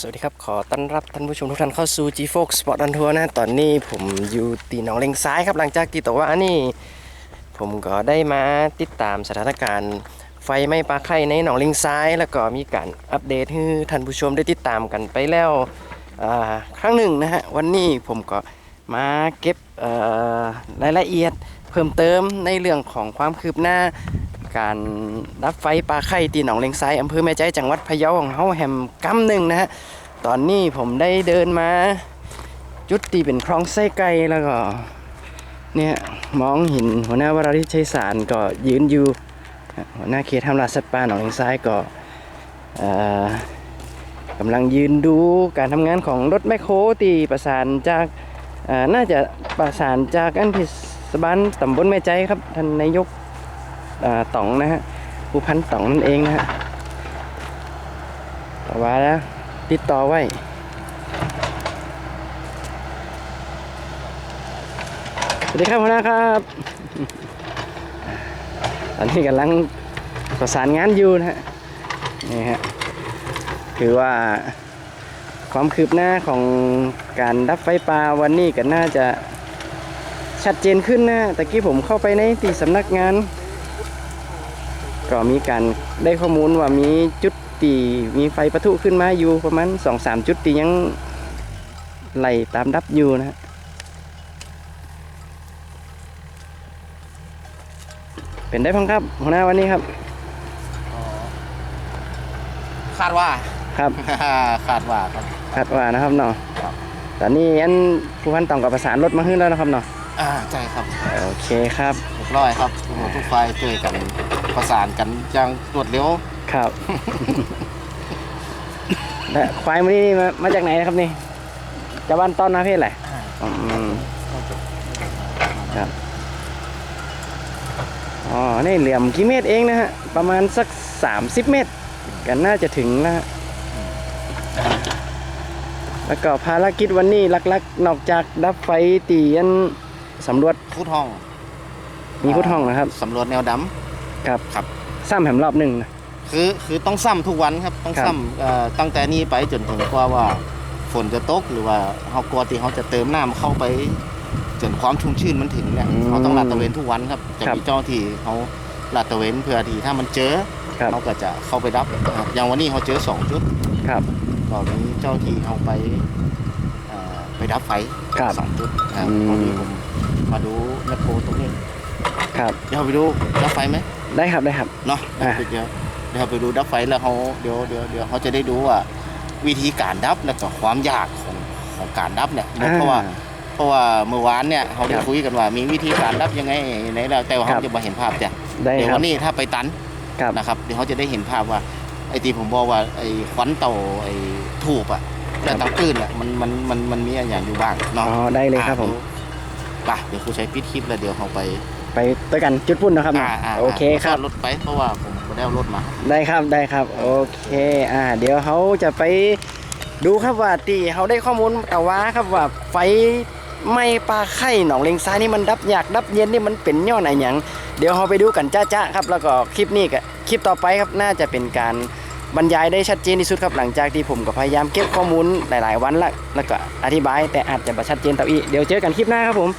สวัสดีครับ ขอต้อนรับท่านผู้ชมทุกท่านเข้าสู่ G Fox Sport on Tour นะ ตอนนี้ผมอยู่ตีหนองเลงซ้ายครับ หลังจากที่ตัวว่านี่ ผมก็ได้มาติดตามสถานการณ์ไฟไหม้ปลาไข่ในหนองเลงซ้าย แล้วก็มีการอัปเดตให้ท่านผู้ชมได้ติดตามกันไปแล้วครั้งหนึ่งนะฮะ วันนี้ผมก็มาเก็บรายละเอียดเพิ่มเติมในเรื่องของความคืบหน้า การดับไฟปลาไข่ตีหนองเลงซ้ายอำเภอแม่ใจจังหวัดพะเยาของเฮาแฮมกำหนึ่งนะฮะตอนนี้ผมได้เดินมา จุดที่เป็นคลองไส้ไก่แล้วก็ เนี่ยมองเห็นหัวหน้าวราริชัยสารก็ยืนอยู่หัวหน้าเขตทำลาสัตว์ป่าหนองเลงซ้ายก็กำลังยืนดูการทำงานของรถแมคโครที่ประสานจากน่าจะประสานจากอันเทศบาลตำบลแม่ใจครับท่านนายก ต๋องนะฮะผู้พันต๋องนั่นเองนะฮะต่อมาแล้วติดต่อไว้สวัสดีครับหัวหน้าครับตอนนี้กำลังประสานงานอยู่นะฮะนี่ฮะคือว่าความคืบหน้าของการดับไฟป่าวันนี้ก็น่าจะชัดเจนขึ้นนะตะกี้ผมเข้าไปในที่สำนักงาน ก็มีการได้ข้อมูลว่ามีจุดตีมีไฟปะทุขึ้นมาอยู่ประมาณสองสามจุดตียังไล่ตามดับอยู่นะฮะเป็นได้พ้องครับหัวหน้าวันนี้ครับ คาดว่าครับ คาดว่าครับ คาดว่านะครับเนาะครับตอนนี้อันผู้พันต่องกับประสานรถมาขึ้นแล้วนะครับเนาะอ่าใช่ครับ โอเคครับเรียบร้อยครับทุกคนทุกฝ่ายช่วยกัน ประสานกันอย่างรวดเร็วครับ และควายมานี่มามาจากไหนนะครับนี่จากบ้านต้นนะพี่แหละอืมครับอ๋อนี่เหลี่ยมกี่เมตรเองนะฮะ ประมาณสัก 30 เมตร กันน่าจะถึงนะฮะแล้วก็ภารกิจวันนี้ลักๆ นอกจากดับไฟตีอันสำรวจพูดห้อง มีคุดห้องนะครับ สำรวจแนวด ครับครับ ซ้ำแหมรอบหนึ่งนะำคือคือต้องซ้ำทุกวันครับต้องครับซ้ำเอ่อตั้งแต่นี้ไปจนถึงกว่าว่าฝนจะตกหรือว่าเขากลัวที่เขาจะเติมน้ำเข้าไป จนความชุ่มชื้นมันถึงเนี่ยเขาต้องลาดตระเวนทุกวันครับจะมีเจ้าที่เขาลาดตระเวนเพื่อที่ถ้ามันเจอครับ เขาก็จะเข้าไปรับนะครับอย่างวันนี้เขาเจอสองจุดครับก็มีเจ้าที่เอาไปเอ่อไปดับไฟครับสองจุดนะครับอืม ตอนนี้ผมมาดูแมคโครตรงนี้ครับ เดี๋ยวเราไปดูดับไฟไหม ได้ครับได้ครับ เนาะอะ เดี๋ยวเดี๋ยวเราไปดูดับไฟแล้วเขาเดี๋ยวเดี๋ยวเดี๋ยวเขาจะได้ดูว่า วิธีการดับแล้วก็ความยากของของการดับเนี่ยเพราะว่า เพราะว่าเมื่อวานเนี่ยเขาได้คุยกันว่ามีวิธีการดับยังไงไหนแล้วแต่ว่าเขาจะมาเห็นภาพจ้ะได้เดี๋ยวครัวับนนี้ถ้าไปตันครับนะครับเดี๋ยวเขาจะได้เห็นภาพว่าไอ้ที่ผมบอกว่าไอ้ควันเต่าไอ้ถูกอะและเตาตื้นอะมันมันมันมันมีอย่างอยู่บ้างอ๋เนาะอได้เลยครับผมป่ะเดี๋ยวครูใช้ปิดคลิปแล้วเดี๋ยวเขาไป ไปด้วยกันจุดปุ่นนะครับอ่าอ่าโอเคครับ ซ่อนรถไปเพราะว่าผมไม่ได้เอารถมาได้ครับได้ครับโอเคอ่าเดี๋ยวเขาจะไปดูครับว่าตีเขาได้ข้อมูลแต่ว่าครับว่าไฟไหม้ปลาไข่หนองเลงซ้ายนี่มันดับยากดับเย็นนี่มันเป็นย้อนอะไรอย่างเดี๋ยวเราไปดูกันจ้าๆครับ แล้วก็คลิปนี้กับคลิปต่อไปครับน่าจะเป็นการบรรยายได้ชัดเจนที่สุดครับหลังจากที่ผมก็พยายามเก็บข้อมูลหลาย ๆ วันละแล้วก็อธิบายแต่อาจจะไม่ชัดเจนเท่าอีกเดี๋ยวเจอกันคลิปหน้าครับผม